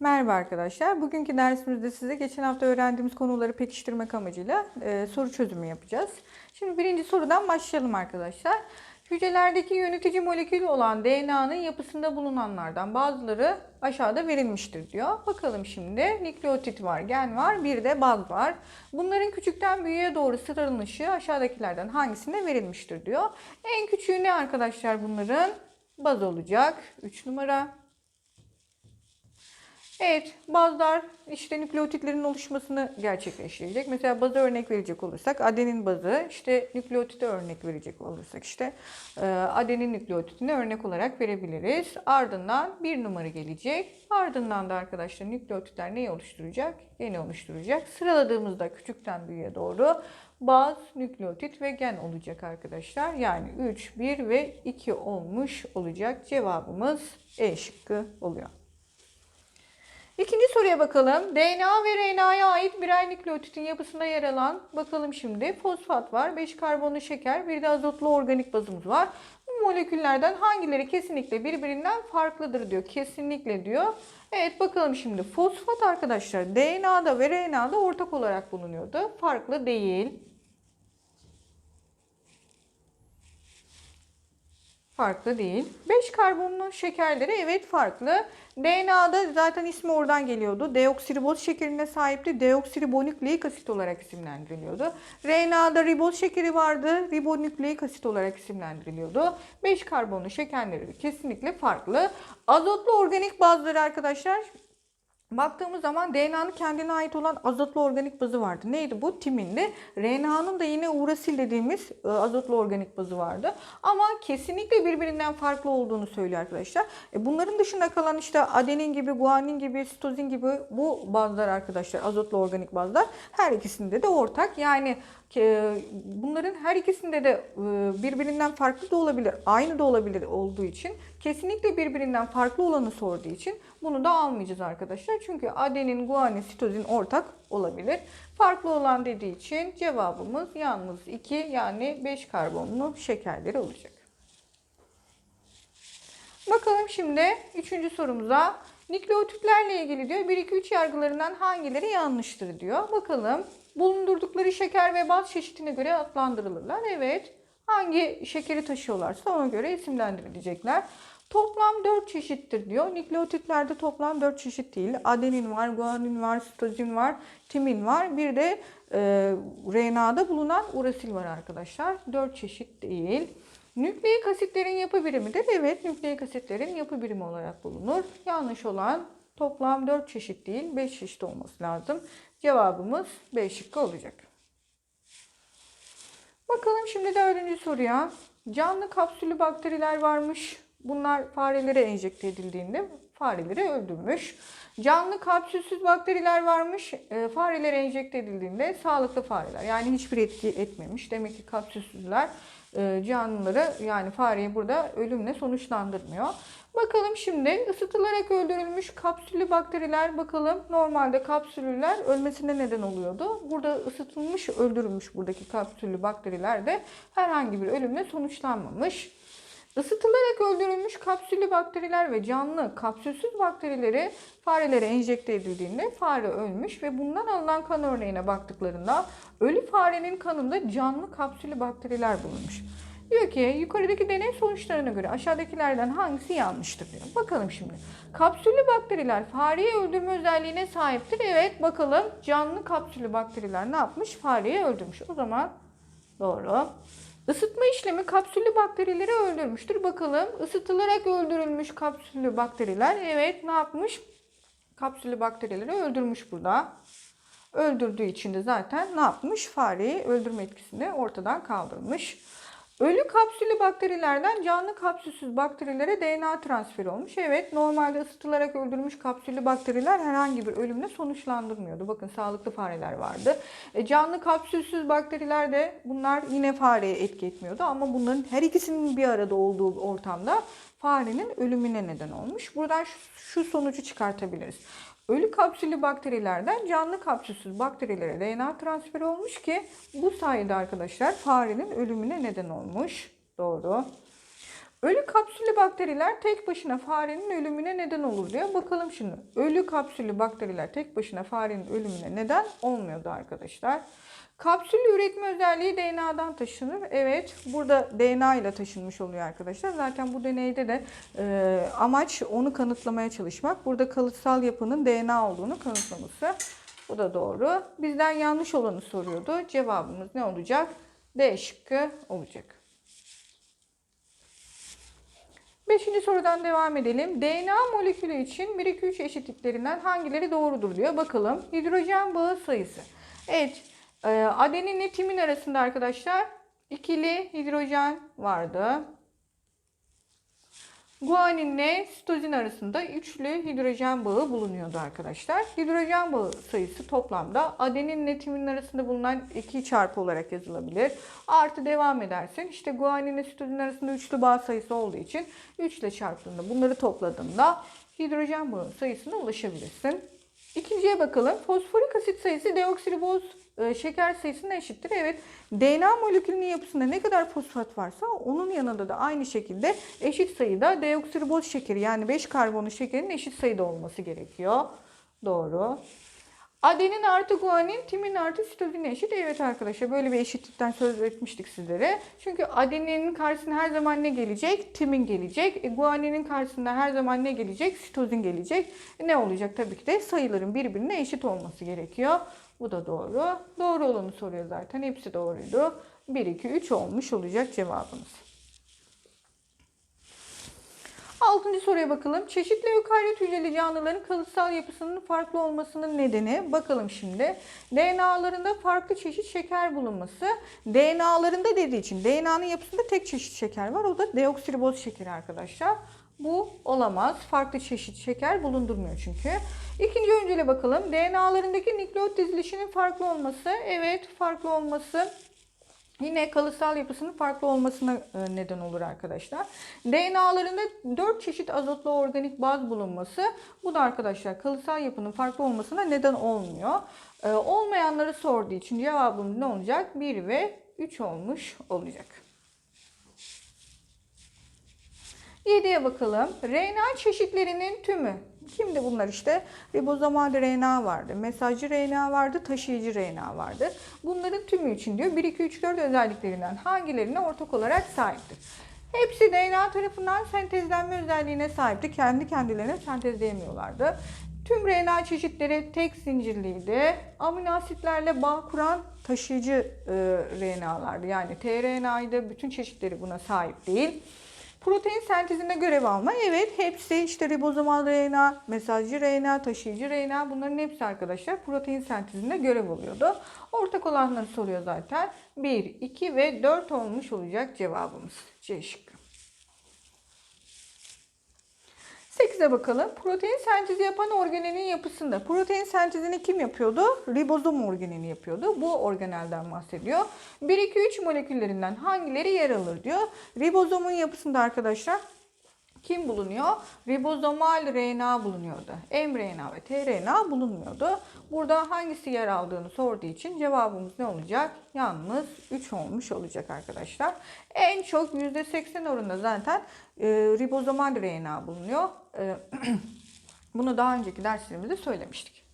Merhaba arkadaşlar. Bugünkü dersimizde size geçen hafta öğrendiğimiz konuları pekiştirmek amacıyla e, soru çözümü yapacağız. Şimdi birinci sorudan başlayalım arkadaşlar. Hücrelerdeki yönetici molekül olan DNA'nın yapısında bulunanlardan bazıları aşağıda verilmiştir diyor. Bakalım şimdi nükleotit var, gen var, bir de baz var. Bunların küçükten büyüğe doğru sıralanışı aşağıdakilerden hangisinde verilmiştir diyor. En küçüğü ne arkadaşlar bunların? Baz olacak. 3 numara. Evet, bazılar işte nükleotitlerin oluşmasını gerçekleştirecek. Mesela baza örnek verecek olursak adenin bazı, işte nükleotite örnek verecek olursak işte e, adenin nükleotitine örnek olarak verebiliriz. Ardından bir numara gelecek. Ardından da arkadaşlar nükleotitler neyi oluşturacak? Geni oluşturacak. Sıraladığımızda küçükten büyüğe doğru baz, nükleotit ve gen olacak arkadaşlar. Yani 3, 1 ve 2 olmuş olacak. Cevabımız E şıkkı oluyor. İkinci soruya bakalım. DNA ve RNA'ya ait birer nükleotitin yapısında yer alan bakalım şimdi fosfat var, 5 karbonlu şeker, bir de azotlu organik bazımız var. Bu moleküllerden hangileri kesinlikle birbirinden farklıdır diyor. Kesinlikle diyor. Evet bakalım şimdi fosfat arkadaşlar DNA'da ve RNA'da ortak olarak bulunuyordu. Farklı değil. Farklı değil. 5 karbonlu şekerleri evet farklı. DNA'da zaten ismi oradan geliyordu. Deoksiriboz şekerine sahipti. Deoksiribonükleik asit olarak isimlendiriliyordu. RNA'da riboz şekeri vardı. Ribonükleik asit olarak isimlendiriliyordu. 5 karbonlu şekerleri kesinlikle farklı. Azotlu organik bazları arkadaşlar Baktığımız zaman DNA'nın kendine ait olan azotlu organik bazı vardı. Neydi bu? Timindi. RNA'nın da yine urasil dediğimiz e, azotlu organik bazı vardı. Ama kesinlikle birbirinden farklı olduğunu söylüyor arkadaşlar. E, bunların dışında kalan işte adenin gibi, guanin gibi, sitozin gibi bu bazlar arkadaşlar azotlu organik bazlar her ikisinde de ortak. Yani bunların her ikisinde de e, birbirinden farklı da olabilir, aynı da olabilir olduğu için kesinlikle birbirinden farklı olanı sorduğu için bunu da almayacağız arkadaşlar. Çünkü adenin, guanin, sitozin ortak olabilir. Farklı olan dediği için cevabımız yalnız 2 yani 5 karbonlu şekerleri olacak. Bakalım şimdi üçüncü sorumuza. Nükleotitlerle ilgili diyor 1 2 3 yargılarından hangileri yanlıştır diyor. Bakalım bulundurdukları şeker ve baz çeşitine göre adlandırılırlar. Evet. Hangi şekeri taşıyorlarsa ona göre isimlendirilecekler. Toplam 4 çeşittir diyor. Nükleotitlerde toplam 4 çeşit değil. Adenin var, guanin var, sitozin var, timin var. Bir de e, RNA'da bulunan urasil var arkadaşlar. 4 çeşit değil. Nükleik asitlerin yapı birimidir. Evet, nükleik asitlerin yapı birimi olarak bulunur. Yanlış olan toplam 4 çeşit değil, 5 çeşit olması lazım. Cevabımız B şıkkı olacak. Bakalım şimdi dördüncü soruya. Canlı kapsüllü bakteriler varmış. Bunlar farelere enjekte edildiğinde fareleri öldürmüş. Canlı kapsülsüz bakteriler varmış. E, farelere enjekte edildiğinde sağlıklı fareler. Yani hiçbir etki etmemiş. Demek ki kapsülsüzler e, canlıları yani fareyi burada ölümle sonuçlandırmıyor. Bakalım şimdi ısıtılarak öldürülmüş kapsüllü bakteriler bakalım normalde kapsüllüler ölmesine neden oluyordu. Burada ısıtılmış öldürülmüş buradaki kapsüllü bakteriler de herhangi bir ölümle sonuçlanmamış. Isıtılarak öldürülmüş kapsüllü bakteriler ve canlı kapsülsüz bakterileri farelere enjekte edildiğinde fare ölmüş ve bundan alınan kan örneğine baktıklarında ölü farenin kanında canlı kapsüllü bakteriler bulunmuş. Diyor ki yukarıdaki deney sonuçlarına göre aşağıdakilerden hangisi yanlıştır diyor. Bakalım şimdi. Kapsüllü bakteriler fareyi öldürme özelliğine sahiptir. Evet bakalım canlı kapsüllü bakteriler ne yapmış? Fareyi öldürmüş. O zaman doğru. Isıtma işlemi kapsüllü bakterileri öldürmüştür. Bakalım ısıtılarak öldürülmüş kapsüllü bakteriler evet ne yapmış? Kapsüllü bakterileri öldürmüş burada. Öldürdüğü için de zaten ne yapmış? Fareyi öldürme etkisini ortadan kaldırmış. Ölü kapsüllü bakterilerden canlı kapsülsüz bakterilere DNA transferi olmuş. Evet normalde ısıtılarak öldürülmüş kapsüllü bakteriler herhangi bir ölümle sonuçlandırmıyordu. Bakın sağlıklı fareler vardı. E, canlı kapsülsüz bakteriler de bunlar yine fareye etki etmiyordu. Ama bunların her ikisinin bir arada olduğu ortamda farenin ölümüne neden olmuş. Buradan şu, şu sonucu çıkartabiliriz. Ölü kapsüllü bakterilerden canlı kapsülsüz bakterilere DNA transferi olmuş ki bu sayede arkadaşlar farenin ölümüne neden olmuş. Doğru. Ölü kapsüllü bakteriler tek başına farenin ölümüne neden olur diyor. Bakalım şimdi. Ölü kapsüllü bakteriler tek başına farenin ölümüne neden olmuyordu arkadaşlar. Kapsüllü üretme özelliği DNA'dan taşınır. Evet, burada DNA ile taşınmış oluyor arkadaşlar. Zaten bu deneyde de e, amaç onu kanıtlamaya çalışmak. Burada kalıtsal yapının DNA olduğunu kanıtlaması. Bu da doğru. Bizden yanlış olanı soruyordu. Cevabımız ne olacak? D şıkkı olacak. Beşinci sorudan devam edelim. DNA molekülü için 1, 2, 3 eşitliklerinden hangileri doğrudur diyor. Bakalım. Hidrojen bağı sayısı. Evet. e, Adeninle timin arasında arkadaşlar ikili hidrojen vardı. Guaninle sitozin arasında üçlü hidrojen bağı bulunuyordu arkadaşlar. Hidrojen bağı sayısı toplamda adeninle timin arasında bulunan 2 çarpı olarak yazılabilir. Artı devam edersin. İşte guaninle sitozin arasında üçlü bağ sayısı olduğu için 3 ile çarptığında bunları topladığında hidrojen bağı sayısına ulaşabilirsin. İkinciye bakalım. Fosforik asit sayısı deoksiriboz şeker sayısına eşittir. Evet DNA molekülünün yapısında ne kadar fosfat varsa onun yanında da aynı şekilde eşit sayıda deoksiriboz şekeri yani 5 karbonlu şekerin eşit sayıda olması gerekiyor. Doğru. Adenin artı guanin, timin artı sitozin eşit. Evet arkadaşlar böyle bir eşitlikten söz etmiştik sizlere. Çünkü adeninin karşısına her zaman ne gelecek? Timin gelecek. E, guaninin karşısında her zaman ne gelecek? Sitozin gelecek. E, ne olacak? Tabii ki de sayıların birbirine eşit olması gerekiyor. Bu da doğru. Doğru olanı soruyor zaten. Hepsi doğruydu. 1, 2, 3 olmuş olacak cevabımız. Altıncı soruya bakalım. Çeşitli ökaryot hücreli canlıların kalıtsal yapısının farklı olmasının nedeni. Bakalım şimdi. DNA'larında farklı çeşit şeker bulunması. DNA'larında dediği için DNA'nın yapısında tek çeşit şeker var. O da deoksiriboz şekeri arkadaşlar. Bu olamaz. Farklı çeşit şeker bulundurmuyor çünkü. İkinci öncele bakalım. DNA'larındaki nükleot dizilişinin farklı olması. Evet farklı olması Yine kalıtsal yapısının farklı olmasına e, neden olur arkadaşlar. DNA'larında 4 çeşit azotlu organik baz bulunması bu da arkadaşlar kalıtsal yapının farklı olmasına neden olmuyor. E, olmayanları sorduğu için cevabımız ne olacak? 1 ve 3 olmuş olacak. 7'ye bakalım. RNA çeşitlerinin tümü. Kimdi bunlar işte? Ribozomal RNA vardı, mesajcı RNA vardı, taşıyıcı RNA vardı. Bunların tümü için diyor 1, 2, 3, 4 özelliklerinden hangilerine ortak olarak sahiptir? Hepsi DNA tarafından sentezlenme özelliğine sahipti. Kendi kendilerine sentezleyemiyorlardı. Tüm RNA çeşitleri tek zincirliydi. Amino asitlerle bağ kuran taşıyıcı e, RNA'lardı. Yani tRNA'ydı. Bütün çeşitleri buna sahip değil. Protein sentezinde görev alma. Evet hepsi işte ribozomal RNA, mesajcı RNA, taşıyıcı RNA bunların hepsi arkadaşlar protein sentezinde görev alıyordu. Ortak olanları soruyor zaten. 1, 2 ve 4 olmuş olacak cevabımız. C şıkkı. 8'e bakalım. Protein sentezi yapan organelin yapısında. Protein sentezini kim yapıyordu? Ribozom organeli yapıyordu. Bu organelden bahsediyor. 1, 2, 3 moleküllerinden hangileri yer alır diyor. Ribozomun yapısında arkadaşlar kim bulunuyor? Ribozomal RNA bulunuyordu. mRNA ve tRNA bulunmuyordu. Burada hangisi yer aldığını sorduğu için cevabımız ne olacak? Yalnız 3 olmuş olacak arkadaşlar. En çok %80 oranında zaten e, ribozomal RNA bulunuyor. E, bunu daha önceki derslerimizde söylemiştik.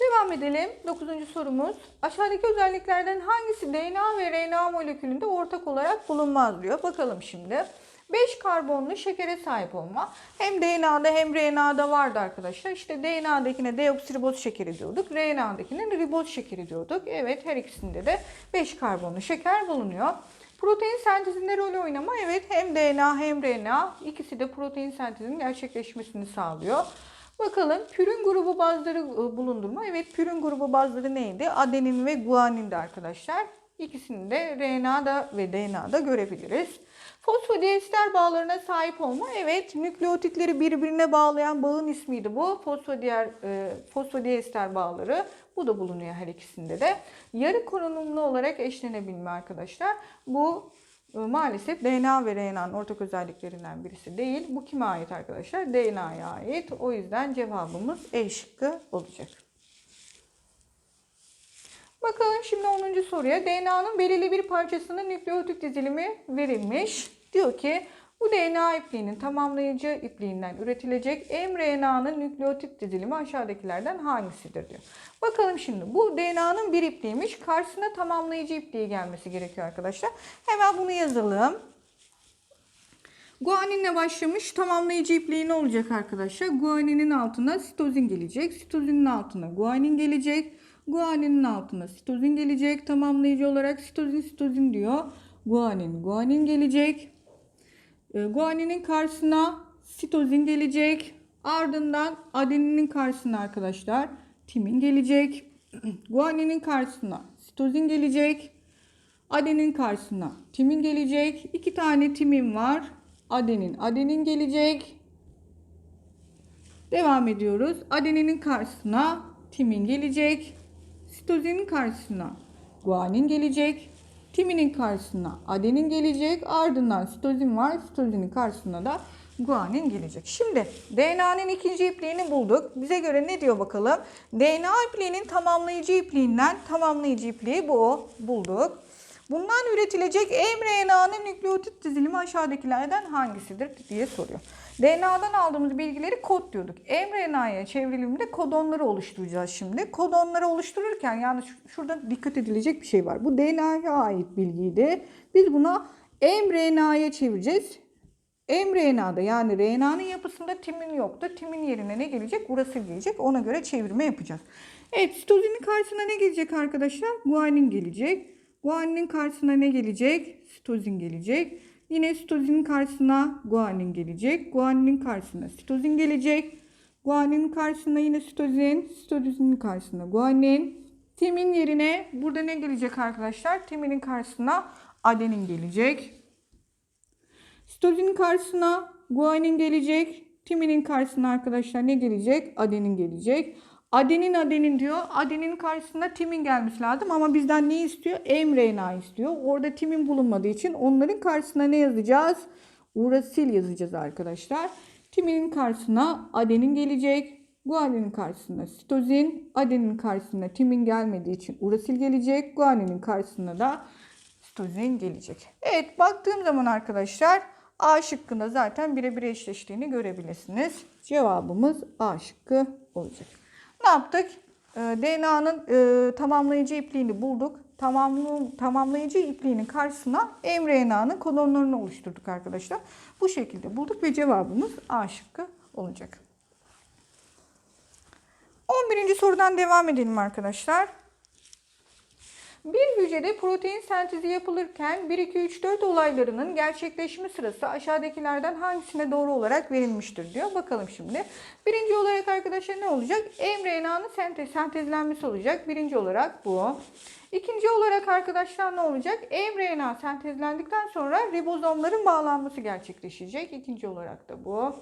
Devam edelim. Dokuzuncu sorumuz. Aşağıdaki özelliklerden hangisi DNA ve RNA molekülünde ortak olarak bulunmaz diyor. Bakalım şimdi. 5 karbonlu şekere sahip olma. Hem DNA'da hem RNA'da vardı arkadaşlar. İşte DNA'dakine deoksiriboz şekeri diyorduk. RNA'dakine riboz şekeri diyorduk. Evet her ikisinde de 5 karbonlu şeker bulunuyor. Protein sentezinde rol oynama. Evet hem DNA hem RNA ikisi de protein sentezinin gerçekleşmesini sağlıyor. Bakalım pürün grubu bazları e, bulundurma. Evet pürün grubu bazları neydi? Adenin ve guanindi arkadaşlar. İkisini de RNA'da ve DNA'da görebiliriz. Fosfodiester bağlarına sahip olma. Evet, nükleotitleri birbirine bağlayan bağın ismiydi bu. Fosfodier, e, fosfodiester bağları. Bu da bulunuyor her ikisinde de. Yarı korunumlu olarak eşlenebilme arkadaşlar. Bu e, maalesef DNA ve RNA'nın ortak özelliklerinden birisi değil. Bu kime ait arkadaşlar? DNA'ya ait. O yüzden cevabımız E şıkkı olacak. Bakalım şimdi 10. soruya. DNA'nın belirli bir parçasının nükleotit dizilimi verilmiş. Diyor ki bu DNA ipliğinin tamamlayıcı ipliğinden üretilecek mRNA'nın nükleotit dizilimi aşağıdakilerden hangisidir diyor. Bakalım şimdi bu DNA'nın bir ipliğiymiş. Karşısına tamamlayıcı ipliği gelmesi gerekiyor arkadaşlar. Hemen bunu yazalım. Guaninle başlamış tamamlayıcı ipliği ne olacak arkadaşlar? Guaninin altına sitozin gelecek. Sitozinin altına guanin gelecek. Guaninin altına sitozin gelecek. Tamamlayıcı olarak sitozin sitozin diyor. Guanin guanin gelecek. E, guaninin karşısına sitozin gelecek. Ardından adeninin karşısına arkadaşlar timin gelecek. Guaninin karşısına sitozin gelecek. Adenin karşısına timin gelecek. İki tane timin var. Adenin, adenin gelecek. Devam ediyoruz. Adeninin karşısına timin gelecek. Sitozinin karşısına guanin gelecek. Timinin karşısına adenin gelecek. Ardından sitozin var. Sitozinin karşısına da guanin gelecek. Şimdi DNA'nın ikinci ipliğini bulduk. Bize göre ne diyor bakalım? DNA ipliğinin tamamlayıcı ipliğinden tamamlayıcı ipliği bu. Bulduk. Bundan üretilecek mRNA'nın nükleotit dizilimi aşağıdakilerden hangisidir diye soruyor. DNA'dan aldığımız bilgileri kod diyorduk. mRNA'ya çevrilimde kodonları oluşturacağız şimdi. Kodonları oluştururken yani şu- şurada dikkat edilecek bir şey var. Bu DNA'ya ait bilgiydi. Biz buna mRNA'ya çevireceğiz. mRNA'da yani RNA'nın yapısında timin yoktu. Timin yerine ne gelecek? Uracil gelecek. Ona göre çevirme yapacağız. Evet sitozinin karşısına ne gelecek arkadaşlar? Guanin gelecek. Guaninin karşısına ne gelecek? Sitozin gelecek. Yine sitozinin karşısına guanin gelecek. Guaninin karşısına sitozin gelecek. Guaninin karşısına yine sitozin. Sitozinin karşısına guanin. Timin yerine burada ne gelecek arkadaşlar? Timinin karşısına adenin gelecek. Sitozinin karşısına guanin gelecek. Timinin karşısına arkadaşlar ne gelecek? Adenin gelecek. Adenin adenin diyor. Adenin karşısında timin gelmesi lazım ama bizden ne istiyor? mRNA istiyor. Orada timin bulunmadığı için onların karşısına ne yazacağız? Uracil yazacağız arkadaşlar. Timinin karşısına adenin gelecek. Guaninin karşısına sitozin, adenin karşısına timin gelmediği için uracil gelecek. Guaninin karşısına da sitozin gelecek. Evet baktığım zaman arkadaşlar A şıkkında zaten birebir eşleştiğini görebilirsiniz. Cevabımız A şıkkı olacak. Ne yaptık? Ee, DNA'nın e, tamamlayıcı ipliğini bulduk. Tamamlı, tamamlayıcı ipliğinin karşısına mRNA'nın kodonlarını oluşturduk arkadaşlar. Bu şekilde bulduk ve cevabımız A şıkkı olacak. 11. sorudan devam edelim arkadaşlar. Bir hücrede protein sentezi yapılırken 1, 2, 3, 4 olaylarının gerçekleşme sırası aşağıdakilerden hangisine doğru olarak verilmiştir diyor. Bakalım şimdi. Birinci olarak arkadaşlar ne olacak? mRNA'nın sentez, sentezlenmesi olacak. Birinci olarak bu. İkinci olarak arkadaşlar ne olacak? mRNA sentezlendikten sonra ribozomların bağlanması gerçekleşecek. İkinci olarak da bu.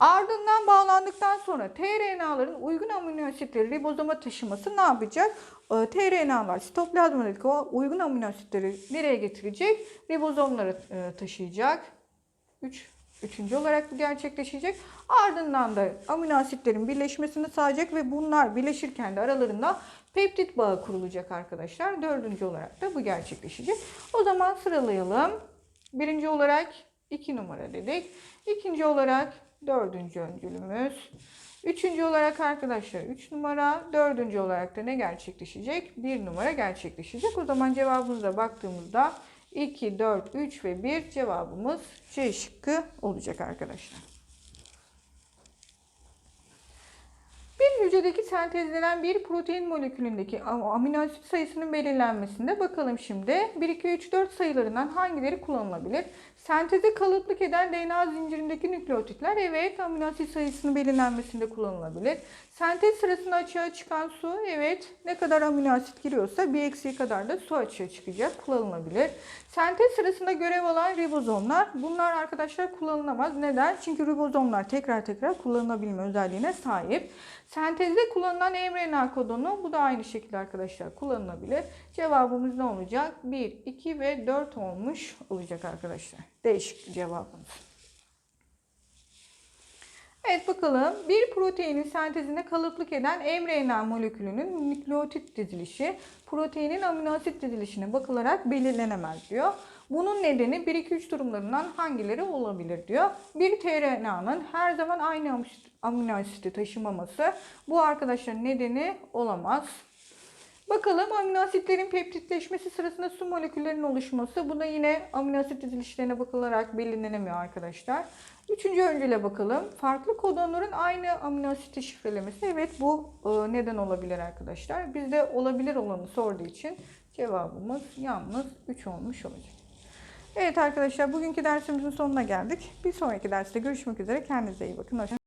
Ardından bağlandıktan sonra tRNA'ların uygun amino asitleri ribozoma taşıması ne yapacak? Ee, tRNA'lar sitoplazmadaki uygun amino asitleri nereye getirecek? Ribozomlara e, taşıyacak. Üç, üçüncü olarak bu gerçekleşecek. Ardından da amino asitlerin birleşmesini sağlayacak ve bunlar birleşirken de aralarında peptit bağı kurulacak arkadaşlar. Dördüncü olarak da bu gerçekleşecek. O zaman sıralayalım. Birinci olarak 2 numara dedik. İkinci olarak dördüncü öncülümüz. Üçüncü olarak arkadaşlar 3 numara. Dördüncü olarak da ne gerçekleşecek? 1 numara gerçekleşecek. O zaman cevabımıza baktığımızda 2, 4, 3 ve 1 cevabımız C şıkkı olacak arkadaşlar. Bir hücredeki sentezlenen bir protein molekülündeki amino asit sayısının belirlenmesinde bakalım şimdi. 1, 2, 3, 4 sayılarından hangileri kullanılabilir? Senteze kalıplık eden DNA zincirindeki nükleotitler evet amino asit sayısının belirlenmesinde kullanılabilir. Sentez sırasında açığa çıkan su evet ne kadar amino asit giriyorsa bir eksiği kadar da su açığa çıkacak kullanılabilir. Sentez sırasında görev alan ribozomlar bunlar arkadaşlar kullanılamaz. Neden? Çünkü ribozomlar tekrar tekrar kullanılabilme özelliğine sahip. Sentezde kullanılan mRNA kodonu bu da aynı şekilde arkadaşlar kullanılabilir. Cevabımız ne olacak? 1, 2 ve 4 olmuş olacak arkadaşlar. Değişik cevabımız. Evet bakalım bir proteinin sentezinde kalıplık eden mRNA molekülünün nükleotit dizilişi proteinin amino asit dizilişine bakılarak belirlenemez diyor. Bunun nedeni 1-2-3 durumlarından hangileri olabilir diyor. Bir tRNA'nın her zaman aynı amino asiti taşımaması bu arkadaşların nedeni olamaz. Bakalım amino asitlerin peptitleşmesi sırasında su moleküllerinin oluşması. Bu da yine amino asit dizilişlerine bakılarak belirlenemiyor arkadaşlar. Üçüncü öncüle bakalım. Farklı kodonların aynı amino asiti şifrelemesi. Evet bu e, neden olabilir arkadaşlar. Bizde olabilir olanı sorduğu için cevabımız yalnız 3 olmuş olacak. Evet arkadaşlar bugünkü dersimizin sonuna geldik. Bir sonraki derste görüşmek üzere. Kendinize iyi bakın. Hoşça